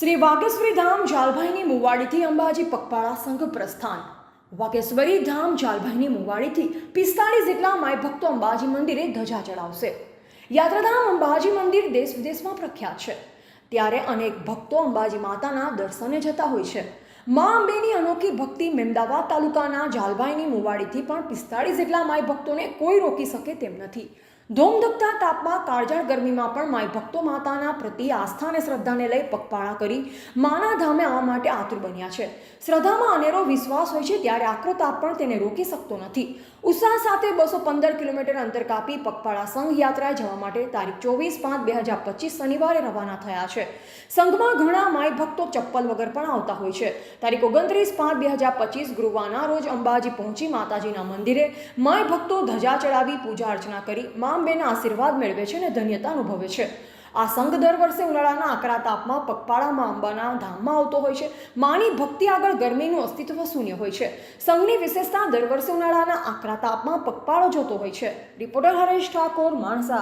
શ્રી વાઘેશ્વરી ધામ જાલભાઈની મુવાડીથી અંબાજી પગપાળા સંઘ પ્રસ્થાન. વાઘેશ્વરી ધામ જાલભાઈની મુવાડીથી પિસ્તાળીસ જેટલા માય ભક્તો અંબાજી મંદિરે ધજા ચડાવશે. યાત્રાધામ અંબાજી મંદિર દેશ વિદેશમાં પ્રખ્યાત છે. ત્યારે અનેક ભક્તો અંબાજી માતાના દર્શને જતા હોય છે. મા અંબેની અનોખી ભક્તિ મેમદાવાદ તાલુકાના જાલભાઈની મુવાડીથી પણ પિસ્તાળીસ જેટલા માય ભક્તોને કોઈ રોકી શકે તેમ નથી. ધોમધકતા તાપમાં કાળજાળ ગરમીમાં પણ માય ભક્તો માતાના પ્રતિ આસ્થા અને શ્રદ્ધાને લઈ પગપાળા કરી માના ધામે આવવા માટે આતુર બન્યા છે. શ્રદ્ધામાં અનેરો વિશ્વાસ હોય છે ત્યારે આકરો તાપ પણ તેને રોકી શકતો નથી. ઉત્સાહ સાથે બસો પંદર કિલોમીટર અંતર કાપી પગપાળા સંઘ યાત્રાએ જવા માટે તારીખ ચોવીસ પાંચ બે હજાર પચીસ શનિવારે રવાના થયા છે. સંઘમાં ઘણા માય ભક્તો ચપ્પલ વગર પણ આવતા હોય છે. તારીખ ઓગણત્રીસ પાંચ બે હજાર પચીસ ગુરુવારના રોજ અંબાજી પહોંચી માતાજીના મંદિરે માય ભક્તો ધજા ચડાવી પૂજા અર્ચના કરી મા અંબેના આશીર્વાદ મેળવે છે અને ધન્યતા અનુભવે છે. આ સંઘ દર વર્ષે ઉનાળાના આકરા તાપમાં પગપાળામાં અંબાના ધામમાં આવતો હોય છે. માની ભક્તિ આગળ ગરમીનું અસ્તિત્વ શૂન્ય હોય છે. સંઘની વિશેષતા દર વર્ષે ઉનાળાના આકરા તાપમાં પગપાળો જતો હોય છે. રિપોર્ટર હરેશ ઠાકોર, માણસા.